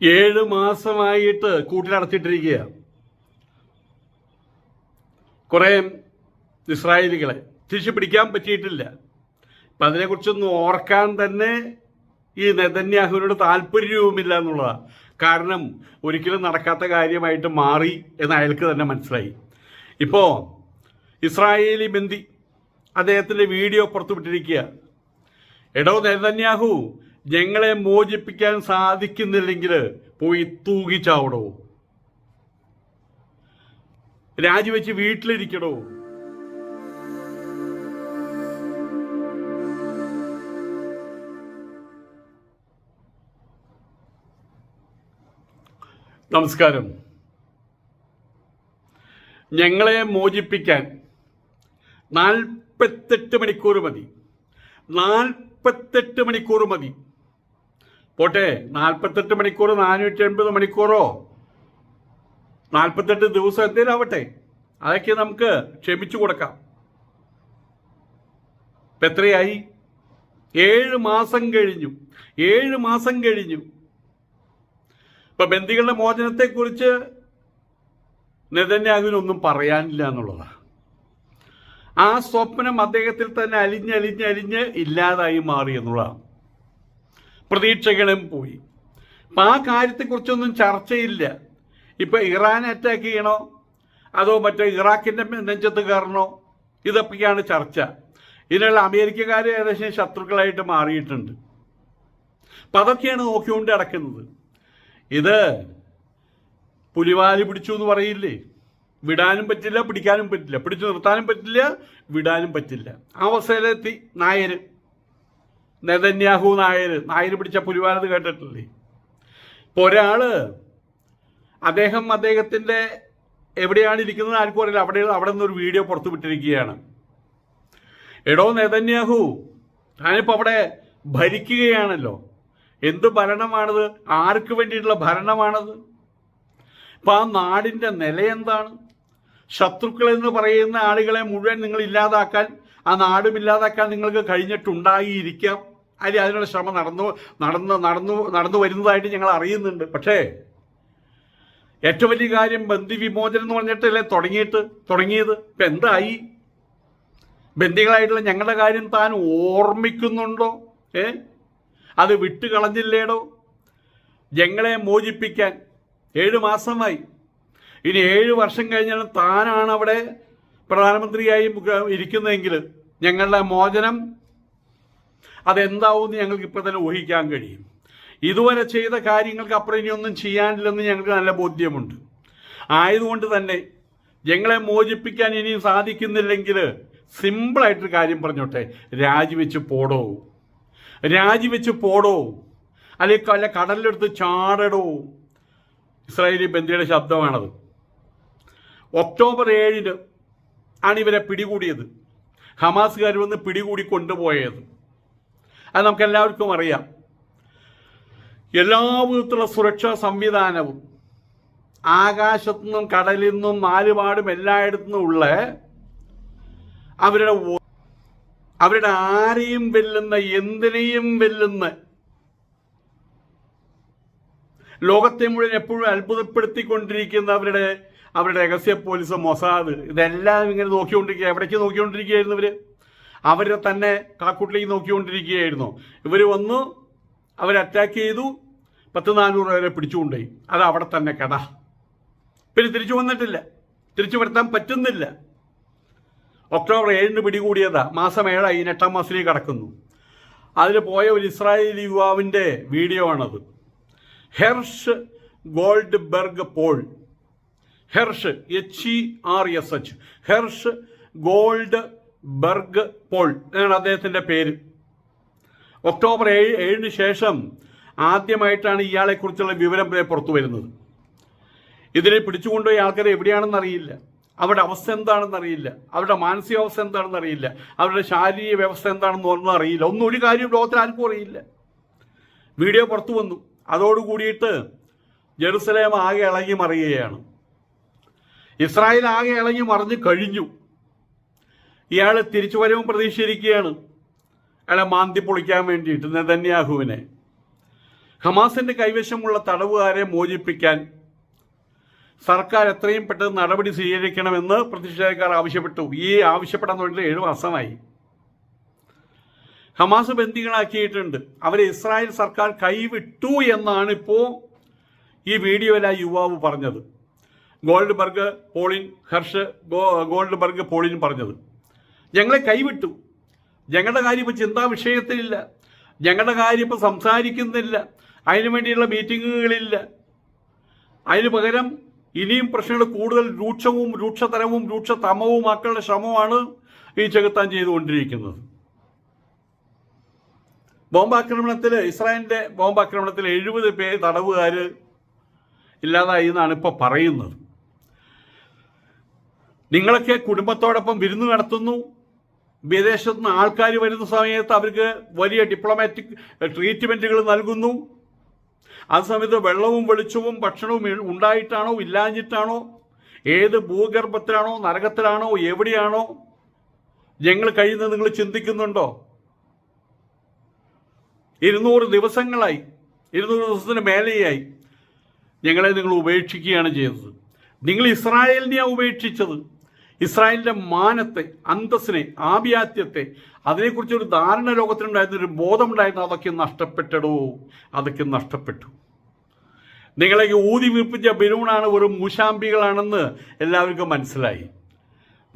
ഏഴ് മാസമായിട്ട് കൂട്ടിലടച്ചിട്ടിരിക്കുക കുറേ ഇസ്രായേലികളെ തിരിച്ചു പിടിക്കാൻ പറ്റിയിട്ടില്ല. അപ്പം അതിനെക്കുറിച്ചൊന്നും ഓർക്കാൻ തന്നെ ഈ നെതന്യാഹുവിനോട് താല്പര്യവുമില്ല എന്നുള്ളതാണ് കാരണം ഒരിക്കലും നടക്കാത്ത കാര്യമായിട്ട് മാറി എന്ന് അയാൾക്ക് തന്നെ മനസ്സിലായി. ഇപ്പോൾ ഇസ്രായേലി ബന്ദി അദ്ദേഹത്തിന്റെ വീഡിയോ പുറത്തുവിട്ടിരിക്കുക എടോ നെതന്യാഹു ഞങ്ങളെ മോചിപ്പിക്കാൻ സാധിക്കുന്നില്ലെങ്കിൽ പോയി തൂകിച്ചാവടോ രാജിവെച്ച് വീട്ടിലിരിക്കടോ. നമസ്കാരം. ഞങ്ങളെ മോചിപ്പിക്കാൻ നാൽപ്പത്തെട്ട് മണിക്കൂർ മതി. നാൽപ്പത്തെട്ട് മണിക്കൂർ മതി. പോട്ടെ നാൽപ്പത്തെട്ട് മണിക്കൂർ നാനൂറ്റി എൺപത് മണിക്കൂറോ? നാൽപ്പത്തെട്ട് ദിവസം എന്തേലും ആവട്ടെ. അതൊക്കെ നമുക്ക് ക്ഷമിച്ചു കൊടുക്കാം. എത്രയായി? ഏഴ് മാസം കഴിഞ്ഞു. ഏഴ് മാസം കഴിഞ്ഞു. ഇപ്പൊ ബന്ദികളുടെ മോചനത്തെക്കുറിച്ച് നെതന്യാഹുവിനൊന്നും പറയാനില്ല എന്നുള്ളതാണ് ആ സ്വപ്നം അദ്ദേഹത്തിൽ തന്നെ അലിഞ്ഞ് അലിഞ്ഞ് അലിഞ്ഞ് ഇല്ലാതായി മാറി എന്നുള്ളതാണ്. പ്രതീക്ഷകളും പോയി. അപ്പം ആ കാര്യത്തെക്കുറിച്ചൊന്നും ചർച്ചയില്ല. ഇപ്പം ഇറാൻ അറ്റാക്ക് ചെയ്യണോ? അതോ മറ്റേ ഇറാഖിന്റെ നെഞ്ചത്ത് കയറണോ? ഇതൊക്കെയാണ് ചർച്ച. ഇതിനുള്ള അമേരിക്കക്കാർ ഏകദേശം ശത്രുക്കളായിട്ട് മാറിയിട്ടുണ്ട്. അപ്പം അതൊക്കെയാണ് നോക്കിക്കൊണ്ട് നടക്കുന്നത്. ഇത് പുലിവാലി പിടിച്ചു എന്ന് പറയില്ലേ? വിടാനും പറ്റില്ല പിടിക്കാനും പറ്റില്ല. പിടിച്ചു നിർത്താനും പറ്റില്ല വിടാനും പറ്റില്ല. ആ അവസ്ഥയിലെത്തി നായർ നെതന്യാഹു നായർ നായർ പിടിച്ച പുലിവാലത് കേട്ടിട്ടില്ലേ? ഇപ്പോൾ ഒരാൾ അദ്ദേഹം അദ്ദേഹത്തിന്റെ എവിടെയാണ് ഇരിക്കുന്നത് ആർക്കും അറിയില്ല. അവിടെ അവിടെ നിന്നൊരു വീഡിയോ പുറത്തു വിട്ടിരിക്കുകയാണ്. എടോ നെതന്യാഹു ഞാനിപ്പോൾ അവിടെ ഭരിക്കുകയാണല്ലോ. എന്ത് ഭരണമാണത്? ആർക്ക് വേണ്ടിയിട്ടുള്ള ഭരണമാണത്? ഇപ്പം ആ നാടിന്റെ നില എന്താണ്? ശത്രുക്കൾ എന്ന് പറയുന്ന ആളുകളെ മുഴുവൻ നിങ്ങൾ ഇല്ലാതാക്കാൻ ആ നാടും ഇല്ലാതാക്കാൻ നിങ്ങൾക്ക് കഴിഞ്ഞിട്ടുണ്ടായിരിക്കാം. അല്ലെ അതിനുള്ള ശ്രമം നടന്നു നടന്ന് നടന്നു നടന്നു വരുന്നതായിട്ട് ഞങ്ങൾ അറിയുന്നുണ്ട്. പക്ഷേ ഏറ്റവും വലിയ കാര്യം ബന്ദി വിമോചനം എന്ന് പറഞ്ഞിട്ടല്ലേ തുടങ്ങിയിട്ട് തുടങ്ങിയത്? ഇപ്പം എന്തായി? ബന്ധികളായിട്ടുള്ള ഞങ്ങളുടെ കാര്യം താൻ ഓർമ്മിക്കുന്നുണ്ടോ? ഏ? അത് വിട്ടുകളഞ്ഞില്ലേടോ? ഞങ്ങളെ മോചിപ്പിക്കാൻ ഏഴ് മാസമായി. ഇനി ഏഴ് വർഷം കഴിഞ്ഞാലും താനാണ് അവിടെ പ്രധാനമന്ത്രിയായി ഇരിക്കുന്നതെങ്കിൽ ഞങ്ങളുടെ മോചനം അതെന്താവും ഞങ്ങൾക്ക് ഇപ്പോൾ തന്നെ ഊഹിക്കാൻ കഴിയും. ഇതുവരെ ചെയ്ത കാര്യങ്ങൾക്ക് അപ്പുറം ഇനിയൊന്നും ചെയ്യാനില്ലെന്ന് ഞങ്ങൾക്ക് നല്ല ബോധ്യമുണ്ട്. ആയതുകൊണ്ട് തന്നെ ഞങ്ങളെ മോചിപ്പിക്കാൻ ഇനിയും സാധിക്കുന്നില്ലെങ്കിൽ സിമ്പിളായിട്ടൊരു കാര്യം പറഞ്ഞോട്ടെ. രാജിവെച്ച് പോടോ. രാജിവെച്ച് പോടോ. അല്ലെങ്കിൽ അല്ല കടലിലെടുത്ത് ചാടടോ. ഇസ്രായേലി ബന്ധിയുടെ ശബ്ദമാണത്. ഒക്ടോബർ ഏഴിന് ആണ് ഇവരെ പിടികൂടിയത്. ഹമാസുകാർ വന്ന് പിടികൂടി കൊണ്ടുപോയത്. അത് നമുക്ക് എല്ലാവർക്കും അറിയാം. എല്ലാ വിധത്തിലുള്ള സുരക്ഷാ സംവിധാനവും ആകാശത്തു നിന്നും കടലിൽ നിന്നും നാലുപാടും എല്ലായിടത്തു നിന്നുമുള്ള അവരുടെ അവരുടെ ആരെയും വെല്ലുന്ന എന്തിനേയും വെല്ലുന്ന ലോകത്തെ മുഴുവൻ എപ്പോഴും അത്ഭുതപ്പെടുത്തിക്കൊണ്ടിരിക്കുന്ന അവരുടെ അവരുടെ രഹസ്യ പോലീസ് മൊസാദ്. ഇതെല്ലാം ഇങ്ങനെ നോക്കിക്കൊണ്ടിരിക്കുക. എവിടേക്ക് നോക്കിക്കൊണ്ടിരിക്കുകയായിരുന്നു ഇവർ അവരെ തന്നെ കാക്കൂട്ടിലേക്ക് നോക്കിക്കൊണ്ടിരിക്കുകയായിരുന്നു. ഇവർ വന്നു അവർ അറ്റാക്ക് ചെയ്തു. പത്ത് നാനൂറ് പേരെ പിടിച്ചുകൊണ്ടുപോയി. അത് അവിടെ തന്നെ കട. പിന്നെ തിരിച്ചു വന്നിട്ടില്ല. തിരിച്ചു വരുത്താൻ പറ്റുന്നില്ല. ഒക്ടോബർ ഏഴിന് പിടികൂടിയതാ. മാസം ഏഴായി എട്ടാം മാസത്തിലേക്ക് കടക്കുന്നു. അതിൽ പോയ ഒരു ഇസ്രായേലി യുവാവിന്റെ വീഡിയോ ആണത്. Hersh Goldberg Polin. Hersh H E R S H Hersh Goldberg Polin എന്നാണ് അദ്ദേഹത്തിന്റെ പേര്. ഒക്ടോബർ ഏഴ് ഏഴിന് ശേഷം ആദ്യമായിട്ടാണ് ഇയാളെക്കുറിച്ചുള്ള വിവരം പുറത്തു വരുന്നത്. ഇതിനെ പിടിച്ചുകൊണ്ടുപോയി ആൾക്കാരെ എവിടെയാണെന്ന് അറിയില്ല. അവരുടെ അവസ്ഥ എന്താണെന്ന് അറിയില്ല. അവരുടെ മാനസികാവസ്ഥ എന്താണെന്ന് അറിയില്ല. അവരുടെ ശാരീരിക വ്യവസ്ഥ എന്താണെന്ന് ഒന്നും അറിയില്ല. ഒന്നും ഒരു കാര്യം ലോകത്തിൽ ആർക്കും അറിയില്ല. വീഡിയോ പുറത്തു വന്നു. അതോടുകൂടിയിട്ട് ജെറുസലേം ആകെ ഇളകി മറിയുകയാണ്. ഇസ്രായേൽ ആകെ ഇളകി മറിഞ്ഞു കഴിഞ്ഞു. ഇയാൾ തിരിച്ചു വരവും പ്രതീക്ഷിച്ചിരിക്കുകയാണ്. അയാളെ മാന്തി പൊളിക്കാൻ വേണ്ടിയിട്ട് നെതന്യാഹുവിനെ. ഹമാസിന്റെ കൈവശമുള്ള തടവുകാരെ മോചിപ്പിക്കാൻ സർക്കാർ എത്രയും പെട്ടെന്ന് നടപടി സ്വീകരിക്കണമെന്ന് പ്രതിഷേധക്കാർ ആവശ്യപ്പെട്ടു. ഈ ആവശ്യപ്പെടാൻ തുടങ്ങിയിട്ട് ഏഴ് മാസമായി. ഹമാസ് ബന്ദികളാക്കിയിട്ടുണ്ട്. അവരെ ഇസ്രായേൽ സർക്കാർ കൈവിട്ടു എന്നാണ് ഇപ്പോൾ ഈ വീഡിയോയിൽ ആ യുവാവ് പറഞ്ഞത്. Goldberg Polin Hersh Gold Goldberg Polin പറഞ്ഞത്. ഞങ്ങളെ കൈവിട്ടു. ഞങ്ങളുടെ കാര്യം ഇപ്പോൾ ചിന്താ വിഷയത്തിലില്ല. ഞങ്ങളുടെ കാര്യം ഇപ്പോൾ സംസാരിക്കുന്നില്ല. അതിനു വേണ്ടിയുള്ള മീറ്റിങ്ങുകളില്ല. അതിന് പകരം ഇനിയും പ്രശ്നങ്ങൾ കൂടുതൽ രൂക്ഷവും രൂക്ഷതരവും രൂക്ഷതമവുമാക്കാനുള്ള ശ്രമമാണ് ഈ ചെകുത്താൻ ചെയ്തുകൊണ്ടിരിക്കുന്നത്. ബോംബാക്രമണത്തിൽ ഇസ്രായേലിന്റെ ബോംബാക്രമണത്തിൽ എഴുപത് പേര് തടവുകാർ ഇല്ലാതായി എന്നാണ് ഇപ്പോൾ പറയുന്നത്. നിങ്ങളൊക്കെ കുടുംബത്തോടൊപ്പം വിരുന്ന് നടത്തുന്നു. വിദേശത്ത് നിന്ന് ആൾക്കാർ വരുന്ന സമയത്ത് അവർക്ക് വലിയ ഡിപ്ലോമാറ്റിക് ട്രീറ്റ്മെന്റുകൾ നൽകുന്നു. ആ സമയത്ത് വെള്ളവും വെളിച്ചവും ഭക്ഷണവും ഉണ്ടായിട്ടാണോ ഇല്ലാഞ്ഞിട്ടാണോ ഏത് ഭൂഗർഭത്തിലാണോ നരകത്തിലാണോ എവിടെയാണോ ഞങ്ങൾ കഴിയുന്നത് നിങ്ങൾ ചിന്തിക്കുന്നുണ്ടോ? ഇരുന്നൂറ് ദിവസങ്ങളായി ഇരുന്നൂറ് ദിവസത്തിന് മേലെയായി ഞങ്ങളെ നിങ്ങൾ ഉപേക്ഷിക്കുകയാണ് ചെയ്തത്. നിങ്ങൾ ഇസ്രായേലിനെയാണ് ഉപേക്ഷിച്ചത്. ഇസ്രായേലിന്റെ മാനത്തെ അന്തസ്സിനെ ആഭിയാത്യത്തെ അതിനെക്കുറിച്ച് ഒരു ധാരണ ലോകത്തിനുണ്ടായിരുന്ന ഒരു ബോധമുണ്ടായിരുന്നു അതൊക്കെ നഷ്ടപ്പെട്ടടോ? അതൊക്കെ നഷ്ടപ്പെട്ടു. നിങ്ങളെ ഊതി വീർപ്പിച്ച ബലൂണാണ് വെറും മൂശാമ്പികളാണെന്ന് എല്ലാവർക്കും മനസ്സിലായി.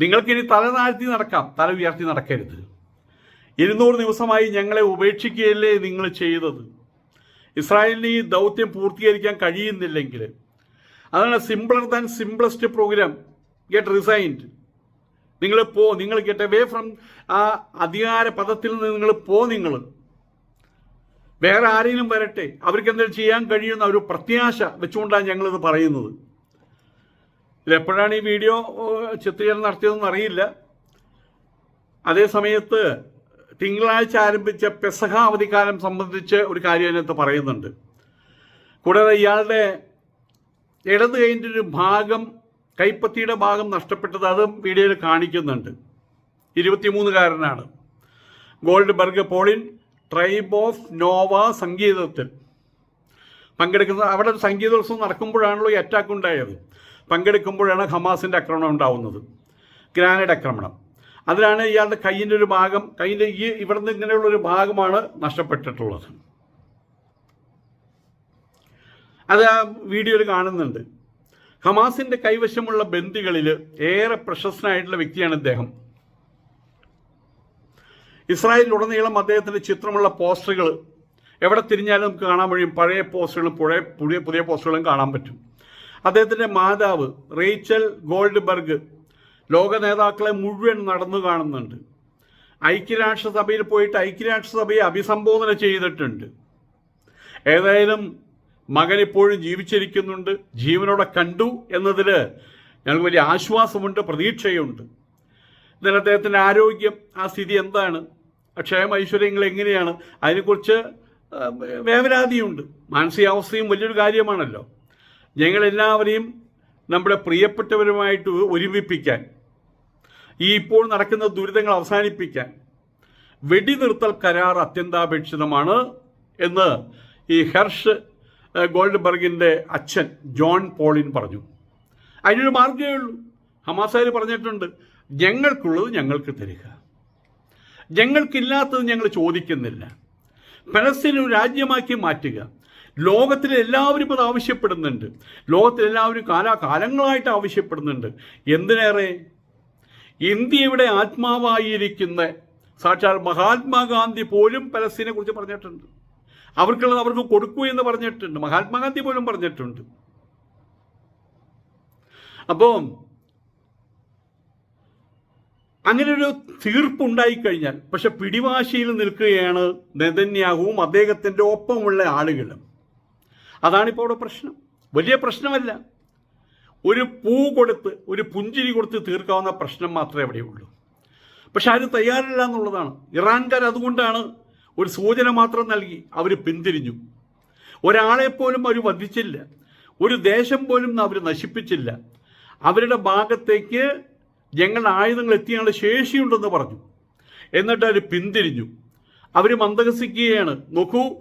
നിങ്ങൾക്കിനി തല താഴ്ത്തി നടക്കാം തല ഉയർത്തി നടക്കരുത്. ഇരുന്നൂറ് ദിവസമായി ഞങ്ങളെ ഉപേക്ഷിക്കുകയല്ലേ നിങ്ങൾ ചെയ്തത്? ഇസ്രായേലിന് ഈ ദൗത്യം പൂർത്തീകരിക്കാൻ കഴിയുന്നില്ലെങ്കിൽ അതാണ് simpler than simplest program get resigned നിങ്ങൾ പോ നിങ്ങൾ ഗെറ്റ് അവേ ഫ്രം ആ അധികാര പദത്തിൽ നിന്ന് നിങ്ങൾ പോ നിങ്ങൾ വേറെ ആരെങ്കിലും വരട്ടെ. അവർക്ക് എന്തെങ്കിലും ചെയ്യാൻ കഴിയുന്ന ഒരു പ്രത്യാശ വെച്ചുകൊണ്ടാണ് ഞങ്ങളിത് പറയുന്നത്. ഇതെപ്പോഴാണ് ഈ വീഡിയോ ചിത്രീകരണം നടത്തിയതെന്ന് അറിയില്ല. അതേ സമയത്ത് തിങ്കളാഴ്ച ആരംഭിച്ച പെസഹ അവധിക്കാലം സംബന്ധിച്ച് ഒരു കാര്യം അതിനകത്ത് പറയുന്നുണ്ട്. കൂടാതെ ഇയാളുടെ ഇടത് കൈന്റെ ഒരു ഭാഗം കൈപ്പത്തിയുടെ ഭാഗം നഷ്ടപ്പെട്ടത് അതും വീഡിയോയിൽ കാണിക്കുന്നുണ്ട്. ഇരുപത്തിമൂന്നുകാരനാണ്. Goldberg Polin tribe of Nova സംഗീതത്തിൽ പങ്കെടുക്കുന്ന അവിടെ സംഗീതോത്സവം നടക്കുമ്പോഴാണല്ലോ ഈ അറ്റാക്ക് ഉണ്ടായത്. പങ്കെടുക്കുമ്പോഴാണ് ഹമാസിന്റെ ആക്രമണം ഉണ്ടാവുന്നത്. ഗ്രാനൈഡ് ആക്രമണം. അതിലാണ് ഇയാളുടെ കയ്യിന്റെ ഒരു ഭാഗം കയ്യിന്റെ ഈ ഇവിടുന്ന് ഇങ്ങനെയുള്ള ഒരു ഭാഗമാണ് നഷ്ടപ്പെട്ടിട്ടുള്ളത്. അത് ആ വീഡിയോയിൽ കാണുന്നുണ്ട്. ഹമാസിന്റെ കൈവശമുള്ള ബന്ദികളിൽ ഏറെ പ്രശസ്തനായിട്ടുള്ള വ്യക്തിയാണ് ഇദ്ദേഹം. ഇസ്രായേലിലുടനീളം അദ്ദേഹത്തിന്റെ ചിത്രമുള്ള പോസ്റ്ററുകൾ എവിടെ തിരിഞ്ഞാലും നമുക്ക് കാണാൻ കഴിയും. പഴയ പോസ്റ്ററുകളും പുഴ പുതിയ പുതിയ പോസ്റ്ററുകളും കാണാൻ പറ്റും. അദ്ദേഹത്തിന്റെ മാതാവ് റേച്ചൽ ഗോൾഡ്ബർഗ് ലോക നേതാക്കളെ മുഴുവൻ നടന്നു കാണുന്നുണ്ട്. ഐക്യരാഷ്ട്രസഭയിൽ പോയിട്ട് ഐക്യരാഷ്ട്രസഭയെ അഭിസംബോധന ചെയ്തിട്ടുണ്ട്. ഏതായാലും മകൻ ഇപ്പോഴും ജീവിച്ചിരിക്കുന്നുണ്ട് ജീവനോടെ കണ്ടു എന്നതിൽ ഞങ്ങൾക്ക് വലിയ ആശ്വാസമുണ്ട് പ്രതീക്ഷയുണ്ട്. എന്നാൽ അദ്ദേഹത്തിന്റെ ആരോഗ്യം ആ സ്ഥിതി എന്താണ്? ക്ഷേമ ഐശ്വര്യങ്ങൾ എങ്ങനെയാണ്? അതിനെക്കുറിച്ച് വേവനാതിയുണ്ട് മാനസികാവസ്ഥയും വലിയൊരു കാര്യമാണല്ലോ. ഞങ്ങളെല്ലാവരെയും നമ്മുടെ പ്രിയപ്പെട്ടവരുമായിട്ട് ഒരുമിപ്പിക്കാൻ ഈ ഇപ്പോൾ നടക്കുന്ന ദുരിതങ്ങൾ അവസാനിപ്പിക്കാൻ വെടിനിർത്തൽ കരാർ അത്യന്താപേക്ഷിതമാണ് എന്ന് ഈ ഹെർഷ് ഗോൾഡ്ബർഗിന്റെ അച്ഛൻ ജോൺ പോളിൻ പറഞ്ഞു. അതിനൊരു മാർഗമേ ഉള്ളൂ. ഹമാസാർ പറഞ്ഞിട്ടുണ്ട് ഞങ്ങൾക്കുള്ളത് ഞങ്ങൾക്ക് തരിക. ഞങ്ങൾക്കില്ലാത്തത് ഞങ്ങൾ ചോദിക്കുന്നില്ല. പലസ്തീൻ ഒരു രാജ്യമാക്കി മാറ്റുക. ലോകത്തിലെ എല്ലാവരും അത് ആവശ്യപ്പെടുന്നുണ്ട്. ലോകത്തിലെല്ലാവരും കാലാകാലങ്ങളായിട്ട് ആവശ്യപ്പെടുന്നുണ്ട്. എന്തിനേറെ? ഇന്ത്യയുടെ ആത്മാവായിരിക്കുന്ന സാക്ഷാൽ മഹാത്മാഗാന്ധി പോലും പലസ്തീനെ കുറിച്ച് പറഞ്ഞിട്ടുണ്ട്. അവർക്കുള്ളത് അവർക്ക് കൊടുക്കൂ എന്ന് പറഞ്ഞിട്ടുണ്ട്. മഹാത്മാഗാന്ധി പോലും പറഞ്ഞിട്ടുണ്ട്. അപ്പോൾ അങ്ങനെ ഒരു തീർപ്പുണ്ടായിക്കഴിഞ്ഞാൽ പക്ഷെ പിടിവാശിയിൽ നിൽക്കുകയാണ് നെതന്യാഹുവും അദ്ദേഹത്തിന്റെ ഒപ്പമുള്ള ആളുകളും. അതാണിപ്പോൾ അവിടെ പ്രശ്നം. വലിയ പ്രശ്നമല്ല. ഒരു പൂ കൊടുത്ത് ഒരു പുഞ്ചിരി കൊടുത്ത് തീർക്കാവുന്ന പ്രശ്നം മാത്രമേ അവിടെയുള്ളൂ പക്ഷെ ആരും തയ്യാറില്ല എന്നുള്ളതാണ്. ഇറാൻകാർ അതുകൊണ്ടാണ് ഒരു സൂചന മാത്രം നൽകി അവർ പിന്തിരിഞ്ഞു. ഒരാളെ പോലും അവർ വധിച്ചില്ല. ഒരു ദേശം പോലും അവർ നശിപ്പിച്ചില്ല. അവരുടെ ഭാഗത്തേക്ക് ഞങ്ങളുടെ ആയുധങ്ങൾ എത്തിയാനുള്ള ശേഷിയുണ്ടെന്ന് പറഞ്ഞു. എന്നിട്ട് അവർ പിന്തിരിഞ്ഞു. അവർ മന്ദഹസിക്കുകയാണ്. നോക്കൂ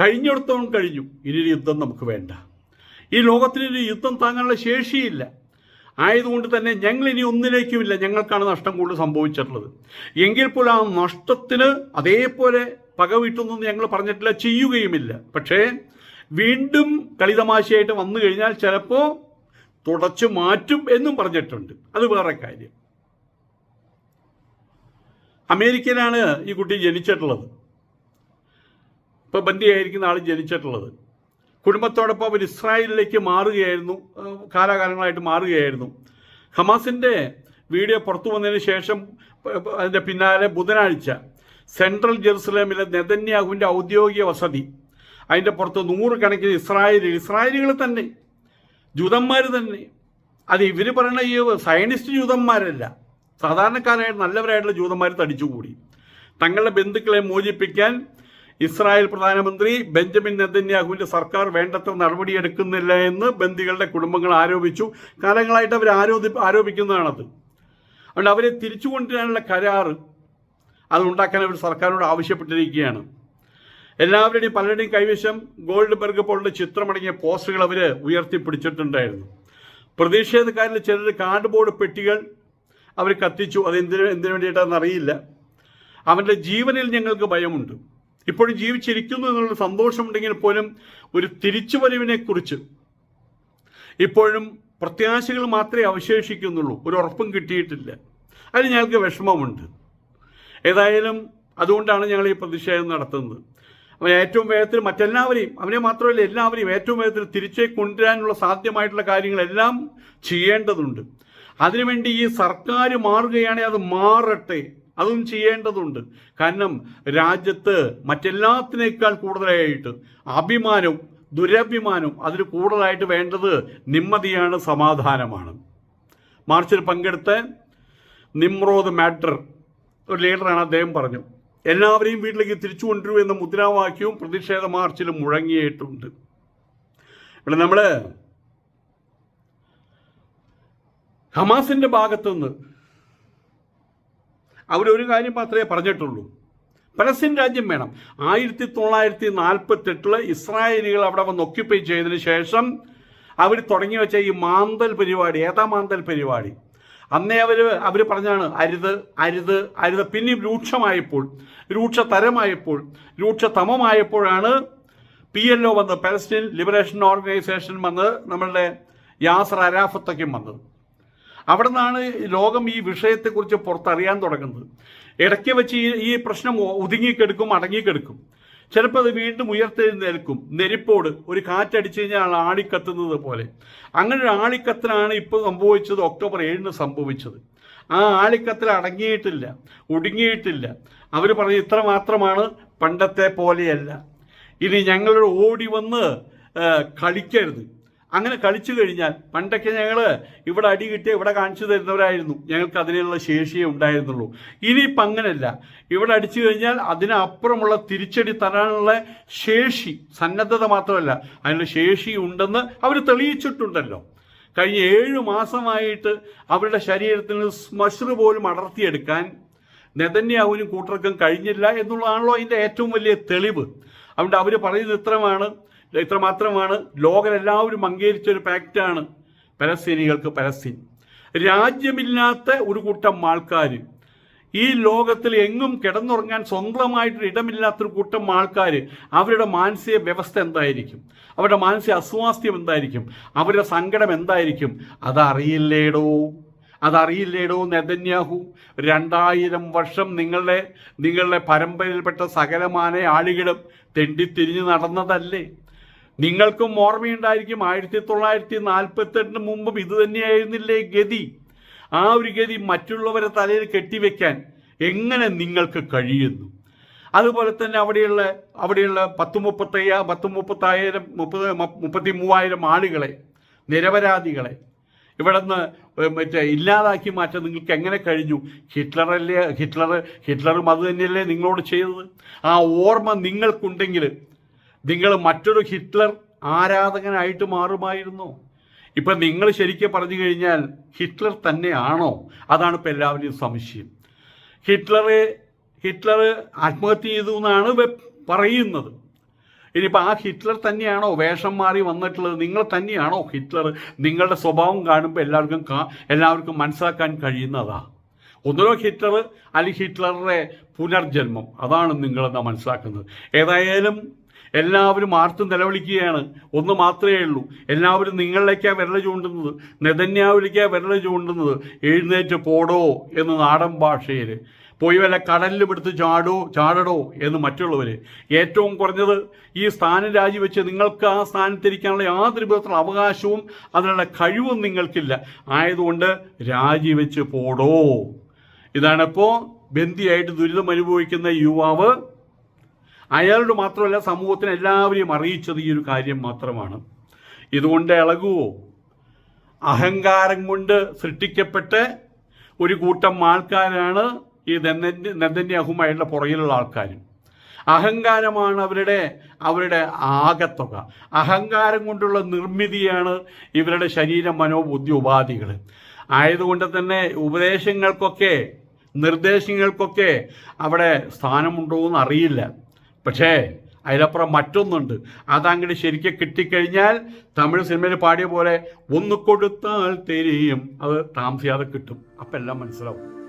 കഴിഞ്ഞിടത്തോളം കഴിഞ്ഞു. ഇനി യുദ്ധം നമുക്ക് വേണ്ട. ഈ ലോകത്തിനൊരു യുദ്ധം താങ്ങാനുള്ള ശേഷിയില്ല. ആയതുകൊണ്ട് തന്നെ ഞങ്ങൾ ഇനി ഒന്നിലേക്കുമില്ല. ഞങ്ങൾക്കാണ് നഷ്ടം കൂടുതൽ സംഭവിച്ചിട്ടുള്ളത്. എങ്കിൽ പോലും ആ നഷ്ടത്തിന് അതേപോലെ പക വീട്ടുന്നൊന്നും ഞങ്ങൾ പറഞ്ഞിട്ടില്ല ചെയ്യുകയുമില്ല. പക്ഷേ വീണ്ടും കളിതമാശയായിട്ട് വന്നു കഴിഞ്ഞാൽ ചിലപ്പോൾ തുടച്ചു മാറ്റും എന്നും പറഞ്ഞിട്ടുണ്ട്. അത് വേറെ കാര്യം. അമേരിക്കയിലാണ് ഈ കുട്ടി ജനിച്ചിട്ടുള്ളത്. ഇപ്പോൾ ബന്ദിയായിരിക്കുന്ന ആൾ ജനിച്ചിട്ടുള്ളത്. കുടുംബത്തോടൊപ്പം അവർ ഇസ്രായേലിലേക്ക് മാറുകയായിരുന്നു കാലാകാലങ്ങളായിട്ട് മാറുകയായിരുന്നു. ഹമാസിന്റെ വീഡിയോ പുറത്തു വന്നതിന് ശേഷം അതിന്റെ പിന്നാലെ ബുധനാഴ്ച സെൻട്രൽ ജെറുസലേമിലെ നെതന്യാഹുവിന്റെ ഔദ്യോഗിക വസതി അതിന്റെ പുറത്ത് നൂറുകണക്കിന് ഇസ്രായേൽ ഇസ്രായേലികൾ തന്നെ ജൂതന്മാർ തന്നെ. അത് ഇവർ പറയുന്ന ഈ സയനിസ്റ്റ് ജൂതന്മാരല്ല. സാധാരണക്കാരായ നല്ലവരായിട്ടുള്ള ജൂതന്മാർ തടിച്ചുകൂടി. തങ്ങളുടെ ബന്ധുക്കളെ മോചിപ്പിക്കാൻ ഇസ്രായേൽ പ്രധാനമന്ത്രി ബെഞ്ചമിൻ നെതന്യാഹുവിന്റെ സർക്കാർ വേണ്ടത്ര നടപടിയെടുക്കുന്നില്ല എന്ന് ബന്ദികളുടെ കുടുംബങ്ങൾ ആരോപിച്ചു. കാലങ്ങളായിട്ട് അവർ ആരോപി ആരോപിക്കുന്നതാണത്. അതുകൊണ്ട് അവരെ തിരിച്ചു കൊണ്ടുവരാനുള്ള കരാറ് അത് അവർ സർക്കാരിനോട് ആവശ്യപ്പെട്ടിരിക്കുകയാണ്. എല്ലാവരുടെയും പലരുടെയും കൈവശം ഗോൾഡ് ബർഗ് പോലുള്ള ചിത്രമടങ്ങിയ പോസ്റ്ററുകൾ അവർ ഉയർത്തിപ്പിടിച്ചിട്ടുണ്ടായിരുന്നു. പ്രതിഷേധക്കാരിൽ ചിലർ കാർഡ്ബോർഡ് പെട്ടികൾ അവർ കത്തിച്ചു. അത് എന്തിനു എന്തിനു വേണ്ടിയിട്ടാണെന്ന് അറിയില്ല അവന്റെ ജീവനിൽ ഞങ്ങൾക്ക് ഭയമുണ്ട്. ഇപ്പോഴും ജീവിച്ചിരിക്കുന്നു എന്നുള്ള സന്തോഷമുണ്ടെങ്കിൽ പോലും ഒരു തിരിച്ചുവരവിനെക്കുറിച്ച് ഇപ്പോഴും പ്രത്യാശകൾ മാത്രമേ അവശേഷിക്കുന്നുള്ളൂ. ഒരു ഉറപ്പും കിട്ടിയിട്ടില്ല. അതിന് ഞങ്ങൾക്ക് വിഷമമുണ്ട്. ഏതായാലും അതുകൊണ്ടാണ് ഞങ്ങൾ ഈ പ്രതിഷേധം നടത്തുന്നത്. അവൻ ഏറ്റവും വേഗത്തിൽ മറ്റെല്ലാവരെയും അവനെ മാത്രമല്ല എല്ലാവരെയും ഏറ്റവും വേഗത്തിൽ തിരിച്ചേ കൊണ്ടുവരാനുള്ള സാധ്യമായിട്ടുള്ള കാര്യങ്ങളെല്ലാം ചെയ്യേണ്ടതുണ്ട്. അതിനുവേണ്ടി ഈ സർക്കാർ മാറുകയാണെങ്കിൽ അത് മാറട്ടെ അതും ചെയ്യേണ്ടതുണ്ട്. കാരണം രാജ്യത്ത് മറ്റെല്ലാത്തിനേക്കാൾ കൂടുതലായിട്ട് അഭിമാനവും ദുരഭിമാനവും അതിൽ കൂടുതലായിട്ട് വേണ്ടത് നിമ്മതിയാണ് സമാധാനമാണ്. മാർച്ചിൽ പങ്കെടുത്ത നിമ്രോദ് മാറ്റർ ഒരു ലീഡറാണ് അദ്ദേഹം പറഞ്ഞു എല്ലാവരെയും വീട്ടിലേക്ക് തിരിച്ചു കൊണ്ടുവരൂ എന്ന മുദ്രാവാക്യവും പ്രതിഷേധ മാർച്ചിൽ മുഴങ്ങിയിട്ടുണ്ട്. ഇവിടെ നമ്മൾ ഹമാസിന്റെ ഭാഗത്തുനിന്ന് അവരൊരു കാര്യം മാത്രമേ പറഞ്ഞിട്ടുള്ളൂ. പലസ്തീൻ രാജ്യം വേണം. ആയിരത്തി തൊള്ളായിരത്തി നാൽപ്പത്തെട്ടിൽ ഇസ്രായേലികൾ അവിടെ വന്ന് ഒക്യുപ്പൈ ചെയ്തതിന് ശേഷം അവർ തുടങ്ങി വെച്ച ഈ മാന്തൽ പരിപാടി ഏതാ മാന്തൽ പരിപാടി? അന്നേ അവർ അവർ പറഞ്ഞാണ് അരുത് അരുത് അരുത്. പിന്നെയും രൂക്ഷമായപ്പോൾ രൂക്ഷതരമായപ്പോൾ രൂക്ഷതമമായപ്പോഴാണ് പി എൽ ഒ വന്ന് പലസ്തീൻ ലിബറേഷൻ ഓർഗനൈസേഷൻ വന്ന് നമ്മളുടെ യാസർ അരാഫത്തൊക്കെയും വന്നത്. അവിടെ നിന്നാണ് ലോകം ഈ വിഷയത്തെക്കുറിച്ച് പുറത്തറിയാൻ തുടങ്ങുന്നത്. ഇടയ്ക്ക് വെച്ച് ഈ ഈ പ്രശ്നം ഒതുങ്ങിക്കെടുക്കും അടങ്ങിക്കെടുക്കും. ചിലപ്പോൾ അത് വീണ്ടും ഉയർത്തെഴുന്നേൽക്കും. നെരിപ്പോട് ഒരു കാറ്റടിച്ചു കഴിഞ്ഞാൽ ആളിക്കത്തുന്നത് പോലെ. അങ്ങനെ ഒരു ആളിക്കത്തിലാണ് ഇപ്പോൾ സംഭവിച്ചത് ഒക്ടോബർ ഏഴിന് സംഭവിച്ചത്. ആ ആളിക്കത്തിൽ അടങ്ങിയിട്ടില്ല ഒടുങ്ങിയിട്ടില്ല. അവർ പറഞ്ഞ ഇത്ര മാത്രമാണ് പണ്ടത്തെ പോലെയല്ല. ഇനി ഞങ്ങളോട് ഓടി വന്ന് കളിക്കരുത്. അങ്ങനെ കളിച്ചു കഴിഞ്ഞാൽ പണ്ടൊക്കെ ഞങ്ങൾ ഇവിടെ അടി കിട്ടിയ ഇവിടെ കാണിച്ചു തരുന്നവരായിരുന്നു. ഞങ്ങൾക്ക് അതിനുള്ള ശേഷിയേ ഉണ്ടായിരുന്നുള്ളൂ. ഇനിയിപ്പം അങ്ങനെയല്ല. ഇവിടെ അടിച്ചു കഴിഞ്ഞാൽ അതിനപ്പുറമുള്ള തിരിച്ചടി തരാനുള്ള ശേഷി സന്നദ്ധത മാത്രമല്ല അതിനുള്ള ശേഷി ഉണ്ടെന്ന് അവർ തെളിയിച്ചിട്ടുണ്ടല്ലോ. കഴിഞ്ഞ ഏഴ് മാസമായിട്ട് അവരുടെ ശരീരത്തിൽ സ്മശ്രു പോലും അടർത്തിയെടുക്കാൻ നെതന്യാവിനും കൂട്ടർക്കും കഴിഞ്ഞില്ല എന്നുള്ളതാണല്ലോ അതിന്റെ ഏറ്റവും വലിയ തെളിവ്. അതുകൊണ്ട് അവർ പറയുന്നത് ഇത്രമാണ് ഇത്രമാത്രമാണ് ലോകരെല്ലാവരും അംഗീകരിച്ച ഒരു പാക്റ്റാണ് പലസ്തീനികൾക്ക് പലസ്തീൻ. രാജ്യമില്ലാത്ത ഒരു കൂട്ടം ആൾക്കാർ ഈ ലോകത്തിൽ എങ്ങും കിടന്നുറങ്ങാൻ സ്വന്തമായിട്ട് ഇടമില്ലാത്തൊരു കൂട്ടം ആൾക്കാർ അവരുടെ മാനസിക വ്യവസ്ഥ എന്തായിരിക്കും? അവരുടെ മാനസിക അസ്വാസ്ഥ്യം എന്തായിരിക്കും? അവരുടെ സങ്കടം എന്തായിരിക്കും? അതറിയില്ലേടോ? അതറിയില്ലേടോ നെതന്യാഹു? രണ്ടായിരം വർഷം നിങ്ങളുടെ നിങ്ങളുടെ പരമ്പരയിൽപ്പെട്ട സകലമാന ആളുകളും തെണ്ടിത്തിരിഞ്ഞ് നടന്നതല്ലേ? നിങ്ങൾക്കും ഓർമ്മയുണ്ടായിരിക്കും ആയിരത്തി തൊള്ളായിരത്തി നാൽപ്പത്തെട്ടിന് മുമ്പും ഇത് തന്നെയായിരുന്നില്ലേ ഗതി. ആ ഒരു ഗതി മറ്റുള്ളവരെ തലയിൽ കെട്ടിവെക്കാൻ എങ്ങനെ നിങ്ങൾക്ക് കഴിയുന്നു? അതുപോലെ തന്നെ അവിടെയുള്ള അവിടെയുള്ള പത്ത് മുപ്പത്തയ്യ പത്ത് മുപ്പത്തായിരം മുപ്പത് മുപ്പത്തി മൂവായിരം ആളുകളെ നിരപരാധികളെ ഇവിടെ നിന്ന് മറ്റേ ഇല്ലാതാക്കി മാറ്റാൻ നിങ്ങൾക്ക് എങ്ങനെ കഴിഞ്ഞു? ഹിറ്റ്ലറല്ലേ ഹിറ്റ്ലർ ഹിറ്റ്ലറും അത് തന്നെയല്ലേ നിങ്ങളോട് ചെയ്തത്? ആ ഓർമ്മ നിങ്ങൾക്കുണ്ടെങ്കിൽ നിങ്ങൾ മറ്റൊരു ഹിറ്റ്ലർ ആരാധകനായിട്ട് മാറുമായിരുന്നു. ഇപ്പം നിങ്ങൾ ശരിക്കും പറഞ്ഞു കഴിഞ്ഞാൽ ഹിറ്റ്ലർ തന്നെയാണോ? അതാണ് ഇപ്പം എല്ലാവരുടെയും സംശയം. ഹിറ്റ്ലറെ ഹിറ്റ്ലർ ആത്മഹത്യ ചെയ്തു എന്നാണ് പറയുന്നത്. ഇനിയിപ്പോൾ ആ ഹിറ്റ്ലർ തന്നെയാണോ വേഷം മാറി വന്നിട്ടുള്ളത്? നിങ്ങൾ തന്നെയാണോ ഹിറ്റ്ലർ? നിങ്ങളുടെ സ്വഭാവം കാണുമ്പോൾ എല്ലാവർക്കും എല്ലാവർക്കും മനസ്സിലാക്കാൻ കഴിയുന്നതാ. ഒന്നിലോ ഹിറ്റ്ലർ അല്ലെങ്കിൽ ഹിറ്റ്ലറുടെ പുനർജന്മം. അതാണ് നിങ്ങളെന്താ മനസ്സിലാക്കുന്നത്? ഏതായാലും എല്ലാവരും ആർത്തും നിലവിളിക്കുകയാണ് ഒന്ന് മാത്രമേ ഉള്ളൂ. എല്ലാവരും നിങ്ങളിലേക്കാണ് വിരൽ ചൂണ്ടുന്നത്. നെതന്യാവിലേക്കാണ് വിരൽ ചൂണ്ടുന്നത്. എഴുന്നേറ്റ് പോടോ എന്ന് നാടൻ ഭാഷയിൽ പോയി വല്ല കടലിൽ പിടുത്ത് ചാടോ ചാടടോ എന്ന് മറ്റുള്ളവർ ഏറ്റവും കുറഞ്ഞത് ഈ സ്ഥാനം രാജിവെച്ച് നിങ്ങൾക്ക് ആ സ്ഥാനത്തിരിക്കാനുള്ള യാതൊരു വിധത്തിലുള്ള അവകാശവും അതിനുള്ള കഴിവും നിങ്ങൾക്കില്ല. ആയതുകൊണ്ട് രാജിവെച്ച് പോടോ. ഇതാണിപ്പോൾ ബന്ധിയായിട്ട് ദുരിതം അനുഭവിക്കുന്ന യുവാവ് അയാളോട് മാത്രമല്ല സമൂഹത്തിന് എല്ലാവരെയും അറിയിച്ചത് ഈ ഒരു കാര്യം മാത്രമാണ്. ഇതുകൊണ്ട് ഇളകുവോ? അഹങ്കാരം കൊണ്ട് സൃഷ്ടിക്കപ്പെട്ട് ഒരു കൂട്ടം ആൾക്കാരാണ് ഈ നെതന്യാഹുമായുള്ള പുറകിലുള്ള ആൾക്കാരും. അഹങ്കാരമാണ് അവരുടെ അവരുടെ ആകത്തുക. അഹങ്കാരം കൊണ്ടുള്ള നിർമ്മിതിയാണ് ഇവരുടെ ശരീര മനോബുദ്ധി ഉപാധികൾ ആയതുകൊണ്ട് തന്നെ ഉപദേശങ്ങൾക്കൊക്കെ നിർദ്ദേശങ്ങൾക്കൊക്കെ അവിടെ സ്ഥാനമുണ്ടോ എന്ന് അറിയില്ല. പക്ഷേ അതിലപ്പുറം മറ്റൊന്നുണ്ട്. അതങ്ങോട്ട് ശരിക്കും കിട്ടിക്കഴിഞ്ഞാൽ തമിഴ് സിനിമയിൽ പാടിയ പോലെ ഒന്ന് കൊടുത്താൽ തെരിയും. അത് താമസിയാതെ കിട്ടും. അപ്പം എല്ലാം മനസ്സിലാവും.